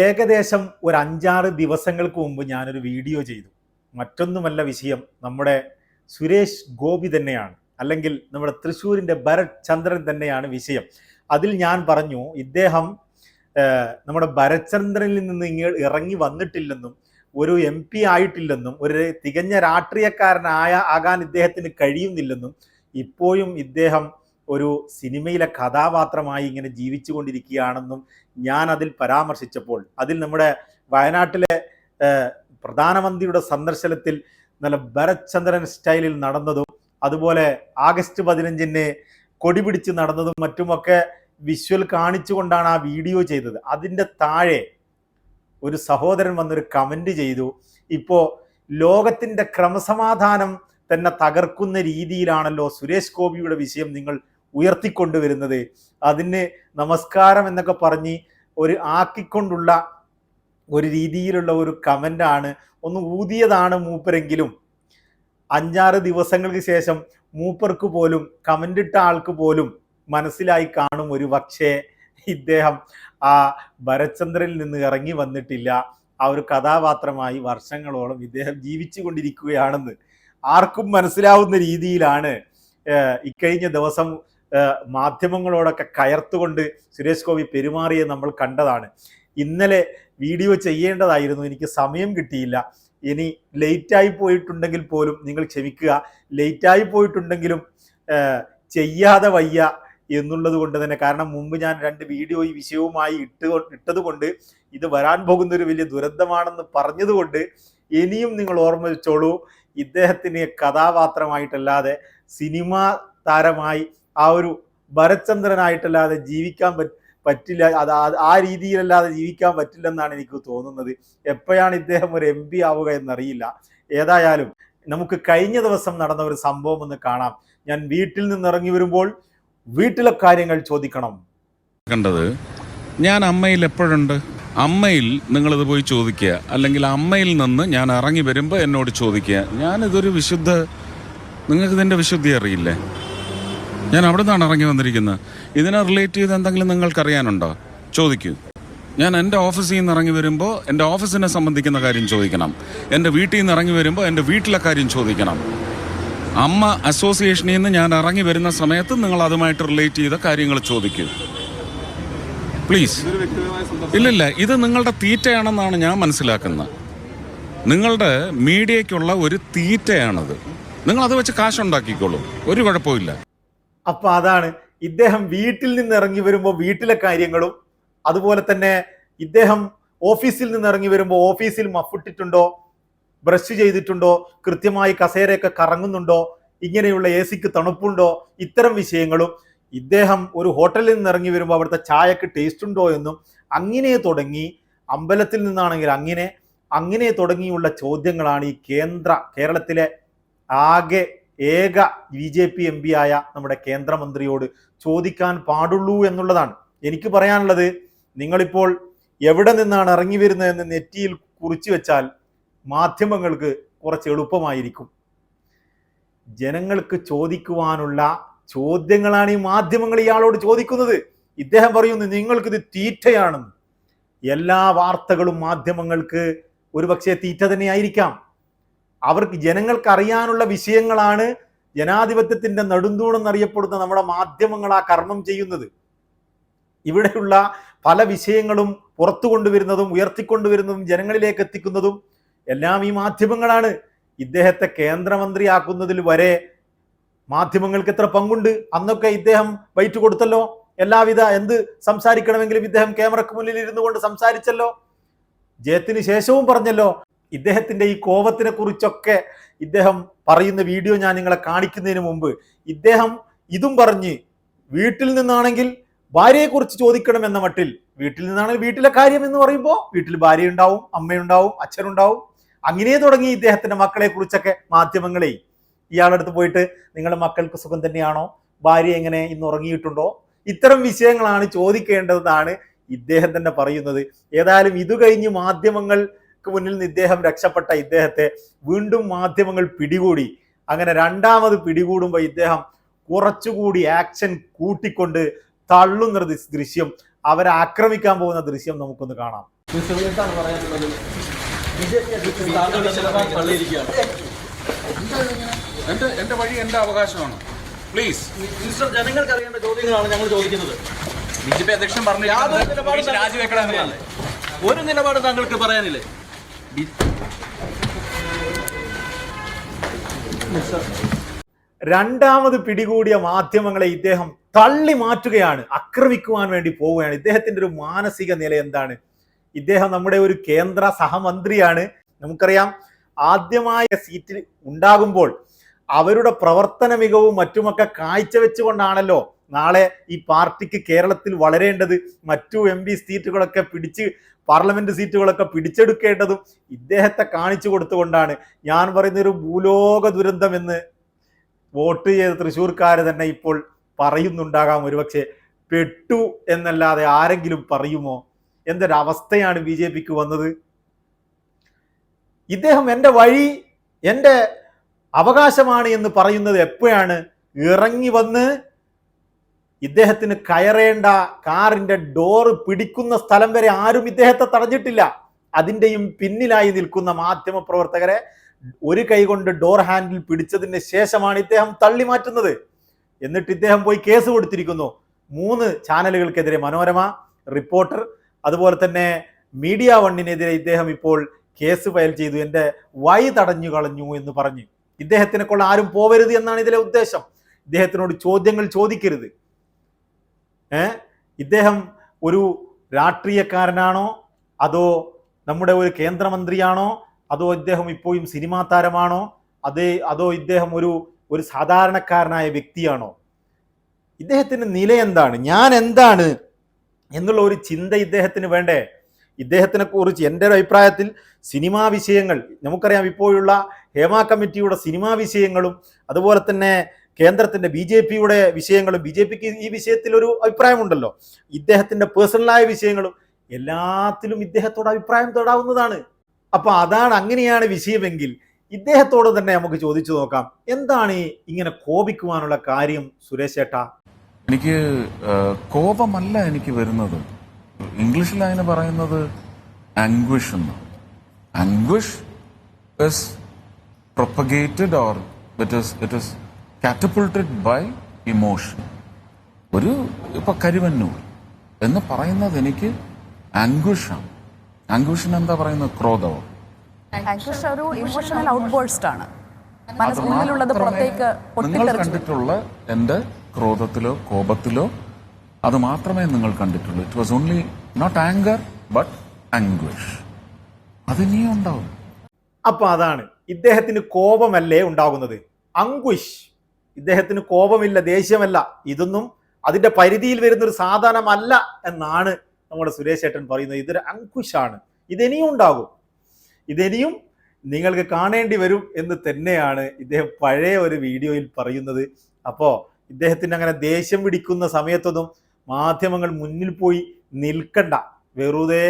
ഏകദേശം ഒരു അഞ്ചാറ് ദിവസങ്ങൾക്ക് മുമ്പ് ഞാനൊരു വീഡിയോ ചെയ്തു. മറ്റൊന്നുമല്ല വിഷയം നമ്മുടെ സുരേഷ് ഗോപി തന്നെയാണ്. അല്ലെങ്കിൽ നമ്മുടെ തൃശ്ശൂരിന്റെ ഭരത് ചന്ദ്രൻ തന്നെയാണ് വിഷയം. അതിൽ ഞാൻ പറഞ്ഞു ഇദ്ദേഹം നമ്മുടെ ഭരത്ചന്ദ്രനിൽ നിന്ന് ഇങ്ങ ഇറങ്ങി വന്നിട്ടില്ലെന്നും ഒരു എം പി ആയിട്ടില്ലെന്നും ഒരു തികഞ്ഞ രാഷ്ട്രീയക്കാരനായ ആകാൻ ഇദ്ദേഹത്തിന് കഴിയുന്നില്ലെന്നും ഇപ്പോഴും ഇദ്ദേഹം ഒരു സിനിമയിലെ കഥാപാത്രമായി ഇങ്ങനെ ജീവിച്ചുകൊണ്ടിരിക്കുകയാണെന്നും ഞാൻ അതിൽ പരാമർശിച്ചപ്പോൾ അതിൽ നമ്മുടെ വയനാട്ടിലെ പ്രധാനമന്ത്രിയുടെ സന്ദർശനത്തിൽ നല്ല ഭരത്ചന്ദ്രൻ സ്റ്റൈലിൽ നടന്നതും അതുപോലെ ആഗസ്റ്റ് പതിനഞ്ചിന് കൊടി പിടിച്ച് നടന്നതും മറ്റുമൊക്കെ വിഷ്വൽ കാണിച്ചുകൊണ്ടാണ് ആ വീഡിയോ ചെയ്തത്. അതിന്റെ താഴെ ഒരു സഹോദരൻ വന്നൊരു കമന്റ് ചെയ്തു. ഇപ്പോൾ ലോകത്തിന്റെ ക്രമസമാധാനം തന്നെ തകർക്കുന്ന രീതിയിലാണല്ലോ സുരേഷ് ഗോപിയുടെ വിഷയം നിങ്ങൾ ഉയർത്തിക്കൊണ്ടുവരുന്നത്. അതിന് നമസ്കാരം എന്നൊക്കെ പറഞ്ഞ് ഒരു ആക്കിക്കൊണ്ടുള്ള ഒരു രീതിയിലുള്ള ഒരു കമന്റാണ്. ഒന്ന് ഊതിയതാണ് മൂപ്പരെങ്കിലും. അഞ്ചാറ് ദിവസങ്ങൾക്ക് ശേഷം മൂപ്പർക്ക് പോലും കമന്റ് ഇട്ട ആൾക്ക് പോലും മനസ്സിലായി കാണും ഒരു പക്ഷേ ഇദ്ദേഹം ആ ഭരചന്ദ്രനിൽ നിന്ന് ഇറങ്ങി വന്നിട്ടില്ല. ആ ഒരു കഥാപാത്രമായി വർഷങ്ങളോളം ഇദ്ദേഹം ജീവിച്ചു കൊണ്ടിരിക്കുകയാണെന്ന് ആർക്കും മനസ്സിലാവുന്ന രീതിയിലാണ് ഇക്കഴിഞ്ഞ ദിവസം മാധ്യമങ്ങളോടൊക്കെ കയർത്തുകൊണ്ട് സുരേഷ് ഗോപി പെരുമാറിയത് നമ്മൾ കണ്ടതാണ്. ഇന്നലെ വീഡിയോ ചെയ്യേണ്ടതായിരുന്നു. എനിക്ക് സമയം കിട്ടിയില്ല. ഇനി ലേറ്റായി പോയിട്ടുണ്ടെങ്കിൽ പോലും നിങ്ങൾ ക്ഷമിക്കുക. ലേറ്റായി പോയിട്ടുണ്ടെങ്കിലും ചെയ്യാതെ വയ്യ എന്നുള്ളത് കൊണ്ട് തന്നെ. കാരണം മുമ്പ് ഞാൻ രണ്ട് വീഡിയോ ഈ വിഷയവുമായി ഇട്ട് ഇട്ടത് കൊണ്ട് ഇത് വരാൻ പോകുന്ന ഒരു വലിയ ദുരന്തമാണെന്ന് പറഞ്ഞതുകൊണ്ട് ഇനിയും നിങ്ങൾ ഓർമ്മ വെച്ചോളൂ. ഇദ്ദേഹത്തിന് കഥാപാത്രമായിട്ടല്ലാതെ സിനിമാ താരമായി ആ ഒരു ഭരചന്ദ്രനായിട്ടല്ലാതെ ജീവിക്കാൻ പറ്റില്ല. അത് ആ- രീതിയിലല്ലാതെ ജീവിക്കാൻ പറ്റില്ലെന്നാണ് എനിക്ക് തോന്നുന്നത്. എപ്പോഴാണ് ഇദ്ദേഹം ഒരു എം പി ആവുക എന്നറിയില്ല. ഏതായാലും നമുക്ക് കഴിഞ്ഞ ദിവസം നടന്ന ഒരു സംഭവം ഒന്ന് കാണാം. ഞാൻ വീട്ടിൽ നിന്ന് ഇറങ്ങി വരുമ്പോൾ വീട്ടിലെ കാര്യങ്ങൾ ചോദിക്കണം. കണ്ടത് ഞാൻ അമ്മയിൽ എപ്പോഴുണ്ട്? അമ്മയിൽ നിങ്ങളിത് പോയി ചോദിക്കുക. അല്ലെങ്കിൽ അമ്മയിൽ നിന്ന് ഞാൻ ഇറങ്ങി വരുമ്പോൾ എന്നോട് ചോദിക്കുക. ഞാനിതൊരു വിശുദ്ധ നിങ്ങൾക്ക് ഇതിന്റെ വിശുദ്ധി അറിയില്ലേ? ഞാൻ അവിടെ നിന്നാണ് ഇറങ്ങി വന്നിരിക്കുന്നത്. ഇതിനെ റിലേറ്റ് ചെയ്ത് എന്തെങ്കിലും നിങ്ങൾക്കറിയാനുണ്ടോ? ചോദിക്കൂ. ഞാൻ എന്റെ ഓഫീസിൽ നിന്ന് ഇറങ്ങി വരുമ്പോൾ എന്റെ ഓഫീസിനെ സംബന്ധിക്കുന്ന കാര്യം ചോദിക്കണം. എന്റെ വീട്ടിൽ നിന്ന് ഇറങ്ങി വരുമ്പോൾ എന്റെ വീട്ടിലെ കാര്യം ചോദിക്കണം. അമ്മ അസോസിയേഷനിൽ നിന്ന് ഞാൻ ഇറങ്ങി വരുന്ന സമയത്ത് നിങ്ങൾ അതുമായിട്ട് റിലേറ്റ് ചെയ്ത കാര്യങ്ങൾ ചോദിക്കൂ. പ്ലീസ് ഇല്ലില്ല ഇത് നിങ്ങളുടെ തീറ്റയാണെന്നാണ് ഞാൻ മനസ്സിലാക്കുന്നത്. നിങ്ങളുടെ മീഡിയയ്ക്കുള്ള ഒരു തീറ്റയാണത്. നിങ്ങൾ അത് വെച്ച് കാശുണ്ടാക്കിക്കോളൂ. ഒരു കുഴപ്പമില്ല അപ്പൊ അതാണ് ഇദ്ദേഹം വീട്ടിൽ നിന്ന് ഇറങ്ങി വരുമ്പോൾ വീട്ടിലെ കാര്യങ്ങളും അതുപോലെ തന്നെ ഇദ്ദേഹം ഓഫീസിൽ നിന്ന് ഇറങ്ങി വരുമ്പോൾ ഓഫീസിൽ മഫിട്ടിട്ടുണ്ടോ ബ്രഷ് ചെയ്തിട്ടുണ്ടോ കൃത്യമായി കസേരയൊക്കെ കറങ്ങുന്നുണ്ടോ ഇങ്ങനെയുള്ള എ സിക്ക് തണുപ്പുണ്ടോ ഇത്തരം വിഷയങ്ങളും ഇദ്ദേഹം ഒരു ഹോട്ടലിൽ നിന്ന് ഇറങ്ങി വരുമ്പോൾ അവിടുത്തെ ചായക്ക് ടേസ്റ്റ് ഉണ്ടോ എന്നും അങ്ങനെ തുടങ്ങി അമ്പലത്തിൽ നിന്നാണെങ്കിൽ അങ്ങനെ അങ്ങനെ തുടങ്ങിയുള്ള ചോദ്യങ്ങളാണ് ഈ കേന്ദ്ര കേരളത്തിലെ ആകെ ഏക B J P M P ആയ നമ്മുടെ കേന്ദ്രമന്ത്രിയോട് ചോദിക്കാൻ പാടുള്ളൂ എന്നുള്ളതാണ്. എനിക്ക് പറയാനുള്ളത് നിങ്ങളിപ്പോൾ എവിടെ നിന്നാണ് ഇറങ്ങി വരുന്നതെന്ന് നെറ്റിയിൽ കുറിച്ചു വെച്ചാൽ മാധ്യമങ്ങൾക്ക് കുറച്ച് എളുപ്പമായിരിക്കും. ജനങ്ങൾക്ക് ചോദിക്കുവാനുള്ള ചോദ്യങ്ങളാണ് ഈ മാധ്യമങ്ങൾ ഇയാളോട് ചോദിക്കുന്നത്. ഇദ്ദേഹം പറയുന്നു നിങ്ങൾക്കിത് തീറ്റയാണെന്ന്. എല്ലാ വാർത്തകളും മാധ്യമങ്ങൾക്ക് ഒരുപക്ഷെ തീറ്റ തന്നെയായിരിക്കാം. അവർക്ക് ജനങ്ങൾക്ക് അറിയാനുള്ള വിഷയങ്ങളാണ് ജനാധിപത്യത്തിന്റെ നെടുന്തൂണെന്നറിയപ്പെടുന്ന നമ്മുടെ മാധ്യമങ്ങൾ ആ കർമ്മം ചെയ്യുന്നത്. ഇവിടെയുള്ള പല വിഷയങ്ങളും പുറത്തു കൊണ്ടുവരുന്നതും ഉയർത്തിക്കൊണ്ടുവരുന്നതും ജനങ്ങളിലേക്ക് എത്തിക്കുന്നതും എല്ലാം ഈ മാധ്യമങ്ങളാണ്. ഇദ്ദേഹത്തെ കേന്ദ്രമന്ത്രിയാക്കുന്നതിൽ വരെ മാധ്യമങ്ങൾക്ക് എത്ര പങ്കുണ്ട്? അന്നൊക്കെ ഇദ്ദേഹം വൈറ്റ് കൊടുത്തല്ലോ. എല്ലാവിധ എന്ത് സംസാരിക്കണമെങ്കിലും ഇദ്ദേഹം ക്യാമറക്ക് മുന്നിൽ ഇരുന്നു കൊണ്ട് സംസാരിച്ചല്ലോ. ജയത്തിന് ശേഷവും പറഞ്ഞല്ലോ. ഇദ്ദേഹത്തിന്റെ ഈ കോപത്തിനെ കുറിച്ചൊക്കെ ഇദ്ദേഹം പറയുന്ന വീഡിയോ ഞാൻ നിങ്ങളെ കാണിക്കുന്നതിന് മുമ്പ് ഇദ്ദേഹം ഇതും പറഞ്ഞ് വീട്ടിൽ നിന്നാണെങ്കിൽ ഭാര്യയെക്കുറിച്ച് ചോദിക്കണം എന്ന മട്ടിൽ വീട്ടിൽ നിന്നാണെങ്കിൽ വീട്ടിലെ കാര്യം എന്ന് പറയുമ്പോൾ വീട്ടിൽ ഭാര്യ ഉണ്ടാവും അമ്മയുണ്ടാവും അച്ഛനുണ്ടാവും. അങ്ങനെ തുടങ്ങി ഇദ്ദേഹത്തിന്റെ മക്കളെ കുറിച്ചൊക്കെ മാധ്യമങ്ങളെ. ഇയാളുടെ അടുത്ത് പോയിട്ട് നിങ്ങളുടെ മക്കൾക്ക് സുഖം തന്നെയാണോ? ഭാര്യ എങ്ങനെ ഇന്ന് ഉറങ്ങിയിട്ടുണ്ടോ? ഇത്തരം വിഷയങ്ങളാണ് ചോദിക്കേണ്ടതെന്നാണ് ഇദ്ദേഹം തന്നെ പറയുന്നത്. ഏതായാലും ഇത് കഴിഞ്ഞ് മാധ്യമങ്ങൾക്ക് മുന്നിൽ നിന്ന് ഇദ്ദേഹം രക്ഷപ്പെട്ട ഇദ്ദേഹത്തെ വീണ്ടും മാധ്യമങ്ങൾ പിടികൂടി. അങ്ങനെ രണ്ടാമത് പിടികൂടുമ്പോൾ ഇദ്ദേഹം കുറച്ചുകൂടി ആക്ഷൻ കൂട്ടിക്കൊണ്ട് തള്ളുന്ന ദൃശ്യം അവരെ ആക്രമിക്കാൻ പോകുന്ന ദൃശ്യം നമുക്കൊന്ന് കാണാം. എന്റെ എന്റെ വഴി എന്റെ അവകാശമാണ്. പ്ലീസ് മിനിസ്റ്റർ ജനങ്ങൾക്ക് അറിയേണ്ട ചോദ്യങ്ങളാണ് ഞങ്ങൾ ചോദിക്കുന്നത്. ബി ജെ പി അധ്യക്ഷൻ പറഞ്ഞു രാജിവെക്കണമെന്നാണ് ഒരു നിലപാട് താങ്കൾക്ക് പറയാനില്ലേ. രണ്ടാമത് പിടികൂടിയ മാധ്യമങ്ങളെ ഇദ്ദേഹം തള്ളി മാറ്റുകയാണ് ആക്രമിക്കുവാൻ വേണ്ടി പോവുകയാണ്. ഇദ്ദേഹത്തിന്റെ ഒരു മാനസിക നില എന്താണ്? ഇദ്ദേഹം നമ്മുടെ ഒരു കേന്ദ്ര സഹമന്ത്രിയാണ്. നമുക്കറിയാം ആദ്യമായ സീറ്റിൽ ഉണ്ടാകുമ്പോൾ അവരുടെ പ്രവർത്തന മികവും മറ്റുമൊക്കെ കാഴ്ചവെച്ചുകൊണ്ടാണല്ലോ നാളെ ഈ പാർട്ടിക്ക് കേരളത്തിൽ വളരേണ്ടത് മറ്റു എം പി സീറ്റുകളൊക്കെ പിടിച്ച് പാർലമെന്റ് സീറ്റുകളൊക്കെ പിടിച്ചെടുക്കേണ്ടതും ഇദ്ദേഹത്തെ കാണിച്ചു കൊടുത്തുകൊണ്ടാണ്. ഞാൻ പറയുന്ന ഒരു ഭൂലോക ദുരന്തം എന്ന് വോട്ട് ചെയ്ത തൃശ്ശൂർക്കാർ തന്നെ ഇപ്പോൾ പറയുന്നുണ്ടാകാം ഒരുപക്ഷെ. പെട്ടു എന്നല്ലാതെ ആരെങ്കിലും പറയുമോ? എന്തൊരവസ്ഥയാണ് ബി ജെ പിക്ക് വന്നത്? ഇദ്ദേഹം എന്റെ വഴി എന്റെ അവകാശമാണ് എന്ന് പറയുന്നത് എപ്പോഴാണ്? ഇറങ്ങി വന്ന് ഇദ്ദേഹത്തിന് കയറേണ്ട കാറിന്റെ ഡോറ് പിടിക്കുന്ന സ്ഥലം വരെ ആരും ഇദ്ദേഹത്തെ തടഞ്ഞിട്ടില്ല. അതിന്റെയും പിന്നിലായി നിൽക്കുന്ന മാധ്യമ പ്രവർത്തകരെ ഒരു കൈ കൊണ്ട് ഡോർ ഹാൻഡിൽ പിടിച്ചതിന് ശേഷമാണ് ഇദ്ദേഹം തള്ളി മാറ്റുന്നത്. എന്നിട്ട് ഇദ്ദേഹം പോയി കേസ് കൊടുത്തിരിക്കുന്നു. മൂന്ന് ചാനലുകൾക്കെതിരെ മനോരമ റിപ്പോർട്ടർ അതുപോലെ തന്നെ മീഡിയ വണ്ണിനെതിരെ ഇദ്ദേഹം ഇപ്പോൾ കേസ് ഫയൽ ചെയ്തു. എന്റെ വൈ തടഞ്ഞു കളഞ്ഞു എന്ന് പറഞ്ഞ്. ഇദ്ദേഹത്തിനെ കൊള്ള ആരും പോവരുത് എന്നാണ് ഇതിലെ ഉദ്ദേശം. ഇദ്ദേഹത്തിനോട് ചോദ്യങ്ങൾ ചോദിക്കരുത്. ഇദ്ദേഹം ഒരു രാഷ്ട്രീയക്കാരനാണോ? അതോ നമ്മുടെ ഒരു കേന്ദ്രമന്ത്രിയാണോ? അതോ ഇദ്ദേഹം ഇപ്പോഴും സിനിമാ താരമാണോ? അതേ അതോ ഇദ്ദേഹം ഒരു ഒരു സാധാരണക്കാരനായ വ്യക്തിയാണോ? ഇദ്ദേഹത്തിന്റെ നില എന്താണ്? ഞാൻ എന്താണ് എന്നുള്ള ഒരു ചിന്ത ഇദ്ദേഹത്തിന് വേണ്ടേ? ഇദ്ദേഹത്തിനെ കുറിച്ച് എന്റെ ഒരു അഭിപ്രായത്തിൽ സിനിമാ വിഷയങ്ങൾ നമുക്കറിയാം ഇപ്പോഴുള്ള ഹേമ കമ്മിറ്റിയുടെ സിനിമാ വിഷയങ്ങളും അതുപോലെ തന്നെ കേന്ദ്രത്തിന്റെ ബി ജെ പിയുടെ വിഷയങ്ങളും ബി ജെ പിക്ക് ഈ വിഷയത്തിൽ ഒരു അഭിപ്രായമുണ്ടല്ലോ. ഇദ്ദേഹത്തിന്റെ പേഴ്സണലായ വിഷയങ്ങളും എല്ലാത്തിലും ഇദ്ദേഹത്തോട് അഭിപ്രായം തേടാവുന്നതാണ്. അപ്പൊ അതാണ് അങ്ങനെയാണ് വിഷയമെങ്കിൽ ഇദ്ദേഹത്തോട് തന്നെ നമുക്ക് ചോദിച്ചു നോക്കാം. എന്താണ് ഇങ്ങനെ കോപിക്കുവാനുള്ള കാര്യം സുരേഷ് ചേട്ടാ എനിക്ക് കോപമല്ല എനിക്ക് വരുന്നത്. ഇംഗ്ലീഷിൽ അതിന് പറയുന്നത് ആംഗ്വിഷ് എന്ന്. Anguish is propagated or it it is catapulted by emotion ഒരു ഇപ്പൊ കരുവന്നൂർ എന്ന് പറയുന്നത് എനിക്ക് ആംഗ്വിഷാണ് അങ്കുഷൻ എന്താ പറയുന്നത്? ക്രോധവ. ഒരു ഇമോഷണൽ ഔട്ട്ബേഴ്സ്റ്റ് ആണ്. മനസ്സിലുള്ളത് പുറത്തേക്ക് നിങ്ങൾ കണ്ടിട്ടുള്ള എന്റെ ക്രോധത്തിലോ കോപത്തിലോ അത് മാത്രമേ നിങ്ങൾ കണ്ടിട്ടുള്ളൂ. It was only not anchor but anguish അതിനിയും ഉണ്ടാവും അപ്പൊ അതാണ് ഇദ്ദേഹത്തിന് കോപമല്ലേ ഉണ്ടാകുന്നത്? അങ്കുഷ്. ഇദ്ദേഹത്തിന് കോപമില്ല ദേഷ്യമല്ല. ഇതൊന്നും അതിന്റെ പരിധിയിൽ വരുന്ന ഒരു സാധനമല്ല എന്നാണ് നമ്മുടെ സുരേഷ് ഏട്ടൻ പറയുന്നത്. ഇതൊരു അങ്കുശാണ്. ഇതെനിയും ഉണ്ടാകും. ഇതെനിയും നിങ്ങൾക്ക് കാണേണ്ടി വരും എന്ന് തന്നെയാണ് ഇദ്ദേഹം പഴയ ഒരു വീഡിയോയിൽ പറയുന്നത്. അപ്പോൾ ഇദ്ദേഹത്തിന് അങ്ങനെ ദേഷ്യം പിടിക്കുന്ന സമയത്തൊന്നും മാധ്യമങ്ങൾ മുന്നിൽ പോയി നിൽക്കണ്ട. വെറുതെ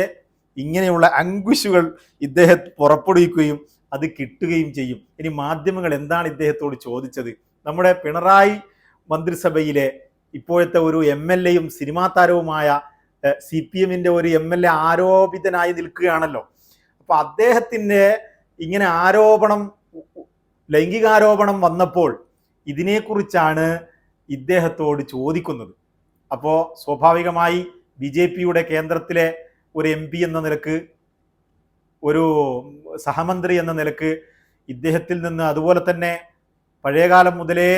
ഇങ്ങനെയുള്ള അങ്കുശുകൾ ഇദ്ദേഹം പുറപ്പെടുവിക്കുകയും അത് കിട്ടുകയും ചെയ്യും. ഇനി മാധ്യമങ്ങൾ എന്താണ് ഇദ്ദേഹത്തോട് ചോദിച്ചത്? നമ്മുടെ പിണറായി മന്ത്രിസഭയിലെ ഇപ്പോഴത്തെ ഒരു എം എൽ എയും സിനിമാ താരവുമായ സി പി എമ്മിന്റെ ഒരു എം എൽ എ ആരോപിതനായി നിൽക്കുകയാണല്ലോ. അപ്പൊ അദ്ദേഹത്തിന്റെ ഇങ്ങനെ ആരോപണം ലൈംഗികാരോപണം വന്നപ്പോൾ ഇതിനെക്കുറിച്ചാണ് ഇദ്ദേഹത്തോട് ചോദിക്കുന്നത്. അപ്പോൾ സ്വാഭാവികമായി ബി ജെ പിയുടെ കേന്ദ്രത്തിലെ ഒരു എം പി എന്ന നിലയ്ക്ക് ഒരു സഹമന്ത്രി എന്ന നിലയ്ക്ക് ഇദ്ദേഹത്തിൽ നിന്ന് അതുപോലെ തന്നെ പഴയകാലം മുതലേ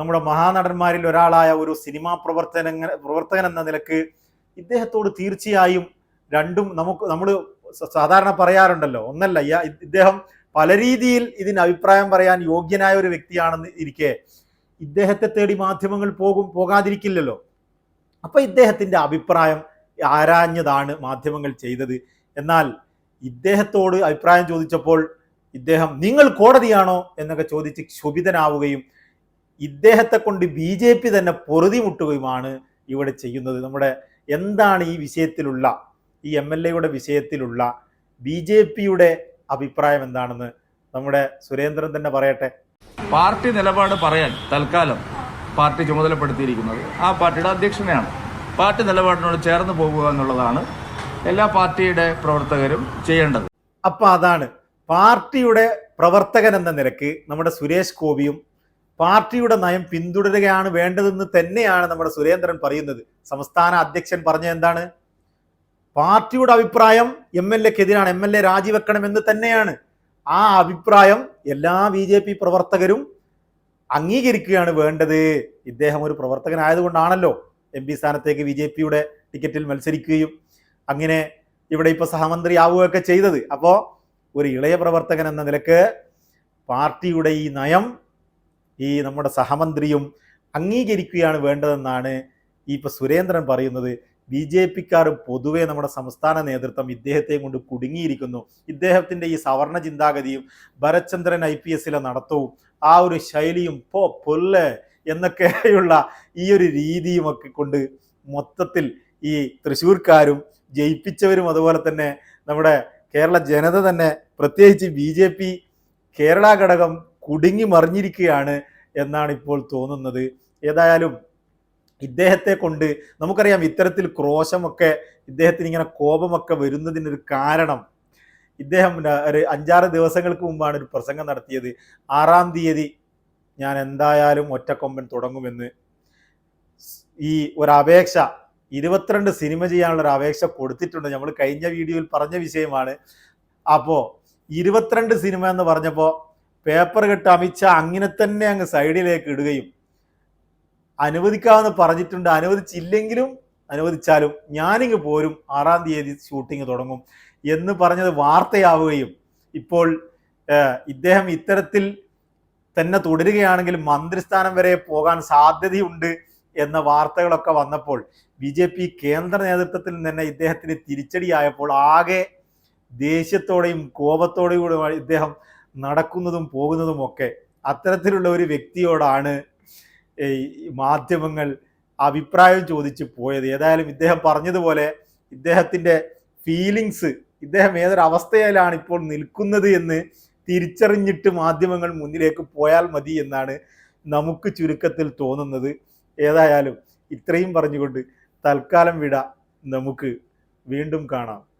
നമ്മുടെ മഹാനടന്മാരിൽ ഒരാളായ ഒരു സിനിമാ പ്രവർത്തന പ്രവർത്തകൻ എന്ന നിലയ്ക്ക് ഇദ്ദേഹത്തോട് തീർച്ചയായും രണ്ടും നമുക്ക് നമ്മൾ സാധാരണ പറയാറുണ്ടല്ലോ. ഒന്നല്ല ഇദ്ദേഹം പല രീതിയിൽ ഇതിന് അഭിപ്രായം പറയാൻ യോഗ്യനായ ഒരു വ്യക്തിയാണെന്ന് ഇരിക്കെ ഇദ്ദേഹത്തെ തേടി മാധ്യമങ്ങൾ പോകും പോകാതിരിക്കില്ലല്ലോ. അപ്പൊ ഇദ്ദേഹത്തിന്റെ അഭിപ്രായം ആരാഞ്ഞതാണ് മാധ്യമങ്ങൾ ചെയ്തത്? എന്നാൽ ഇദ്ദേഹത്തോട് അഭിപ്രായം ചോദിച്ചപ്പോൾ ഇദ്ദേഹം നിങ്ങൾ കോടതിയാണോ എന്നൊക്കെ ചോദിച്ച് ക്ഷുഭിതനാവുകയും ഇദ്ദേഹത്തെ കൊണ്ട് ബി ജെ പി തന്നെ പൊറുതിമുട്ടുകയുമാണ് ഇവിടെ ചെയ്യുന്നത്. നമ്മുടെ എന്താണ് ഈ വിഷയത്തിലുള്ള ഈ എം എൽ എയുടെ വിഷയത്തിലുള്ള ബി ജെ പിയുടെ അഭിപ്രായം എന്താണെന്ന് നമ്മുടെ സുരേന്ദ്രൻ തന്നെ പറയട്ടെ. പാർട്ടി നിലപാട് പറയാൻ തൽക്കാലം പാർട്ടി ചുമതലപ്പെടുത്തിയിരിക്കുന്നത് ആ പാർട്ടിയുടെ അധ്യക്ഷനെയാണ്. പാർട്ടി നിലപാടിനോട് ചേർന്ന് പോകുക എന്നുള്ളതാണ് എല്ലാ പാർട്ടിയുടെ പ്രവർത്തകരും ചെയ്യേണ്ടത്. അപ്പൊ അതാണ് പാർട്ടിയുടെ പ്രവർത്തകൻ എന്ന നിലയ്ക്ക് നമ്മുടെ സുരേഷ് ഗോപിയും പാർട്ടിയുടെ നയം പിന്തുടരുകയാണ് വേണ്ടതെന്ന് തന്നെയാണ് നമ്മുടെ സുരേന്ദ്രൻ പറയുന്നത്. സംസ്ഥാന അധ്യക്ഷൻ പറഞ്ഞ എന്താണ്? പാർട്ടിയുടെ അഭിപ്രായം എം എൽ എക്കെതിരാണ് എം എൽ എ രാജിവെക്കണമെന്ന് തന്നെയാണ്. ആ അഭിപ്രായം എല്ലാ ബി ജെ പി പ്രവർത്തകരും അംഗീകരിക്കുകയാണ് വേണ്ടത്. ഇദ്ദേഹം ഒരു പ്രവർത്തകനായതുകൊണ്ടാണല്ലോ എം പി സ്ഥാനത്തേക്ക് ബി ജെ പിയുടെ ടിക്കറ്റിൽ മത്സരിക്കുകയും അങ്ങനെ ഇവിടെ ഇപ്പോൾ സഹമന്ത്രിയാവുകയൊക്കെ ചെയ്തത്. അപ്പോൾ ഒരു ഇളയ പ്രവർത്തകൻ എന്ന നിലയ്ക്ക് പാർട്ടിയുടെ ഈ നയം ഈ നമ്മുടെ സഹമന്ത്രിയും അംഗീകരിക്കുകയാണ് വേണ്ടതെന്നാണ് ഈ ഇപ്പോൾ സുരേന്ദ്രൻ പറയുന്നത്. ബി ജെ പിക്കാർ പൊതുവെ നമ്മുടെ സംസ്ഥാന നേതൃത്വം ഇദ്ദേഹത്തെ കൊണ്ട് കുടുങ്ങിയിരിക്കുന്നു. ഇദ്ദേഹത്തിന്റെ ഈ സവർണ ചിന്താഗതിയും ഭരചന്ദ്രൻ ഐ പി എസിലെ നടത്തവും ആ ഒരു ശൈലിയും പോ പൊല്ല് എന്നൊക്കെയുള്ള ഈ ഒരു രീതിയും ഒക്കെ കൊണ്ട് മൊത്തത്തിൽ ഈ തൃശ്ശൂർക്കാരും ജയിപ്പിച്ചവരും അതുപോലെ തന്നെ നമ്മുടെ കേരള ജനത തന്നെ പ്രത്യേകിച്ച് ബി ജെ പി കേരള ഘടകം കുടുങ്ങി മറിഞ്ഞിരിക്കുകയാണ് എന്നാണ് ഇപ്പോൾ തോന്നുന്നത്. ഏതായാലും ഇദ്ദേഹത്തെ കൊണ്ട് നമുക്കറിയാം ഇത്തരത്തിൽ ക്രോശമൊക്കെ ഇദ്ദേഹത്തിന് ഇങ്ങനെ കോപമൊക്കെ വരുന്നതിനൊരു കാരണം ഇദ്ദേഹം ഒരു അഞ്ചാറ് ദിവസങ്ങൾക്ക് മുമ്പാണ് ഒരു പ്രസംഗം നടത്തിയത്. ആറാം തീയതി ഞാൻ എന്തായാലും ഒറ്റക്കൊമ്പൻ തുടങ്ങുമെന്ന്. ഈ ഒരു അപേക്ഷ ഇരുപത്തിരണ്ട് സിനിമ ചെയ്യാനുള്ള ഒരു അപേക്ഷ കൊടുത്തിട്ടുണ്ട്. നമ്മൾ കഴിഞ്ഞ വീഡിയോയിൽ പറഞ്ഞ വിഷയമാണ്. അപ്പോൾ ഇരുപത്തിരണ്ട് സിനിമ എന്ന് പറഞ്ഞപ്പോൾ പേപ്പർ കെട്ട് അമിത്ഷാ അങ്ങനെ തന്നെ അങ്ങ് സൈഡിലേക്ക് ഇടുകയും അനുവദിക്കാമെന്ന് പറഞ്ഞിട്ടുണ്ട്. അനുവദിച്ചില്ലെങ്കിലും അനുവദിച്ചാലും ഞാനിങ്ങ് പോരും. ആറാം തീയതി ഷൂട്ടിംഗ് തുടങ്ങും എന്ന് പറഞ്ഞത് വാർത്തയാവുകയും ഇപ്പോൾ ഇദ്ദേഹം ഇത്തരത്തിൽ തന്നെ തുടരുകയാണെങ്കിൽ മന്ത്രിസ്ഥാനം വരെ പോകാൻ സാധ്യതയുണ്ട് എന്ന വാർത്തകളൊക്കെ വന്നപ്പോൾ ബി ജെ പി കേന്ദ്ര നേതൃത്വത്തിൽ നിന്ന് തന്നെ ഇദ്ദേഹത്തിന് തിരിച്ചടിയായപ്പോൾ ആകെ ദേഷ്യത്തോടെയും കോപത്തോടെയും കൂടെ ഇദ്ദേഹം നടക്കുന്നതും പോകുന്നതും ഒക്കെ. അത്തരത്തിലുള്ള ഒരു വ്യക്തിയോടാണ് മാധ്യമങ്ങൾ അഭിപ്രായം ചോദിച്ച് പോയത്. ഏതായാലും ഇദ്ദേഹം പറഞ്ഞതുപോലെ ഇദ്ദേഹത്തിന്റെ ഫീലിങ്സ് ഇദ്ദേഹം ഏതൊരവസ്ഥയിലാണ് ഇപ്പോൾ നിൽക്കുന്നത് എന്ന് തിരിച്ചറിഞ്ഞിട്ട് മാധ്യമങ്ങൾ മുന്നിലേക്ക് പോയാൽ മതി എന്നാണ് നമുക്ക് ചുരുക്കത്തിൽ തോന്നുന്നത്. ഏതായാലും ഇത്രയും പറഞ്ഞുകൊണ്ട് തൽക്കാലം വിട. നമുക്ക് വീണ്ടും കാണാം.